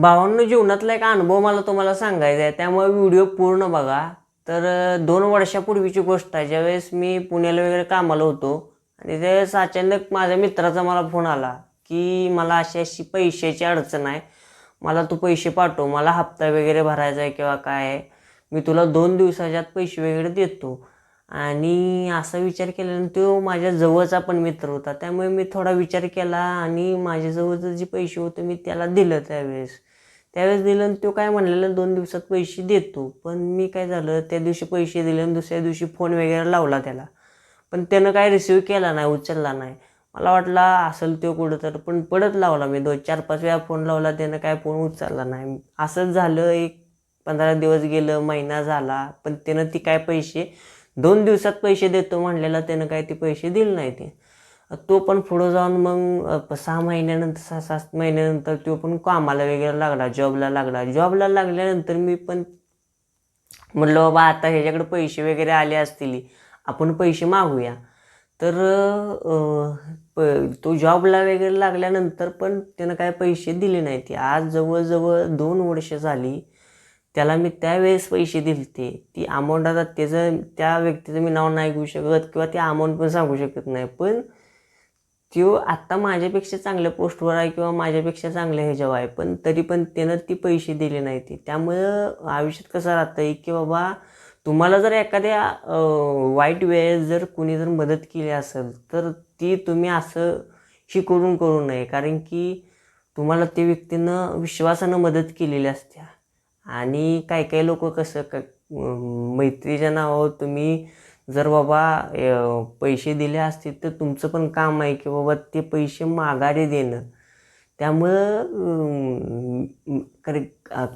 भावांनो जीवनातला एक अनुभव मला तुम्हाला सांगायचा आहे. त्यामुळे व्हिडिओ पूर्ण बघा. तर दोन वर्षापूर्वीची गोष्ट आहे. ज्यावेळेस मी पुण्याला वगैरे कामाला होतो आणि त्यावेळेस अचानक माझ्या मित्राचा मला फोन आला की मला अशी अशी पैशाची अडचण आहे. मला तू पैसे पाठव. मला हप्ता वगैरे भरायचा आहे किंवा काय आहे. मी तुला दोन दिवसाच्या आत पैसे वगैरे देतो. आणि असा विचार केल्यानंतर तो माझ्या जवळचा पण मित्र होता. त्यामुळे मी थोडा विचार केला आणि माझ्याजवळचं जे पैसे होते मी त्याला दिलं त्यावेळेस. त्यावेळेस दिलं आणि तो काय म्हणलेलं दोन दिवसात पैसे देतो. पण मी काय झालं त्या दिवशी पैसे दिले आणि दुसऱ्या दिवशी फोन वगैरे लावला त्याला. पण त्यानं काय रिसिव्ह केला नाही उचलला नाही. मला वाटला असेल तो कुठं तर पण परत लावला मी दोन चार पाच वेळा फोन लावला त्यानं काय फोन उचलला नाही. असंच झालं एक पंधरा दिवस गेलं महिना झाला पण त्यानं ती काय पैसे दोन दिवसात पैसे देतो म्हणलेला त्यानं काय ते पैसे दिले नाही ते. तो पण पुढं जाऊन मग सहा महिन्यानंतर सहा सात महिन्यानंतर तो पण कामाला वगैरे लागला जॉबला लागला. जॉबला लागल्यानंतर मी पण म्हटलं बाबा आता ह्याच्याकडे पैसे वगैरे आले असतील आपण पैसे मागूया. तर प- तो जॉबला वगैरे लागल्यानंतर पण त्यानं काय पैसे दिले नाही ते आज जवळजवळ दोन वर्ष झाली त्याला मी त्यावेळेस पैसे दिलते ती अमाऊंट आता त्याचं त्या व्यक्तीचं मी नाव नाही घेऊ शकत किंवा ती अमाऊंट पण सांगू शकत नाही. पण तो आत्ता माझ्यापेक्षा चांगल्या पोस्टवर आहे किंवा माझ्यापेक्षा चांगल्या ह्याच्यावर आहे पण तरी पण त्यानं ती पैसे दिले नाही ते त्यामुळं आयुष्यात कसं राहतं आहे की बाबा तुम्हाला जर एखाद्या वाईट वेळेस जर कुणी जर मदत केली असेल तर ती तुम्ही असं शिकवून करू नये. कारण की तुम्हाला त्या व्यक्तीनं विश्वासानं मदत केलेली असते आणि काही काही लोक कसं का मैत्रीच्या नावावर तुम्ही जर बाबा पैसे दिले असतील तर तुमचं पण काम आहे की बाबा ते पैसे माघारी देणं. त्यामुळं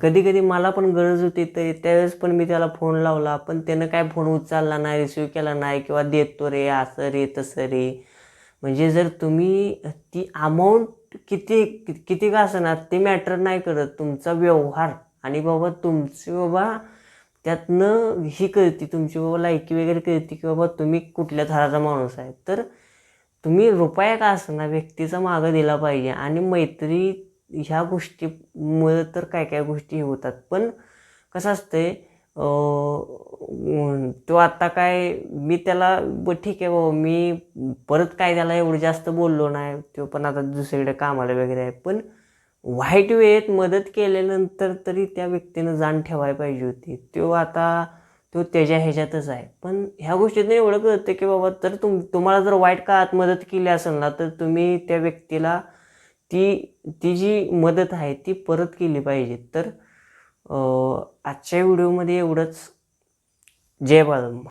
कधी कधी मला पण गरज होती तर त्यावेळेस पण मी त्याला फोन लावला. पण त्यानं काय फोन उचलला नाही रिसिव्ह केला नाही किंवा देतो रे असं रे तसं रे. म्हणजे जर तुम्ही ती अमाऊंट किती किती का असणार ते मॅटर नाही करत. तुमचा व्यवहार. आणि बाबा तुमचे बाबा त्यातनं ही कळती तुमची बाबा लायकी वगैरे कळती की बाबा तुम्ही कुठल्या थराचा माणूस आहे? तर तुम्ही रुपया का असताना व्यक्तीचा मागं दिला पाहिजे? आणि मैत्री ह्या गोष्टीमुळे तर काय काय गोष्टी होतात. पण कसं असतंय तो आता काय मी त्याला ब ठीक आहे बाबा मी परत काय त्याला एवढं जास्त बोललो नाही तो पण आता दुसरीकडे कामाला वगैरे आहे. पण वाईट वेळेत मदत केल्यानंतर तरी त्या व्यक्तीनं जाण ठेवायला पाहिजे होती. तो आता तो त्याच्या ह्याच्यातच आहे. पण ह्या गोष्टीतून एवढं कळतं की बाबा तर तुम तुम्हाला जर वाईट काळात मदत केली असेल ना तर तुम्ही त्या व्यक्तीला ती ती जी मदत आहे ती परत केली पाहिजे. तर आजच्या व्हिडिओमध्ये एवढंच. जय बाळांबा.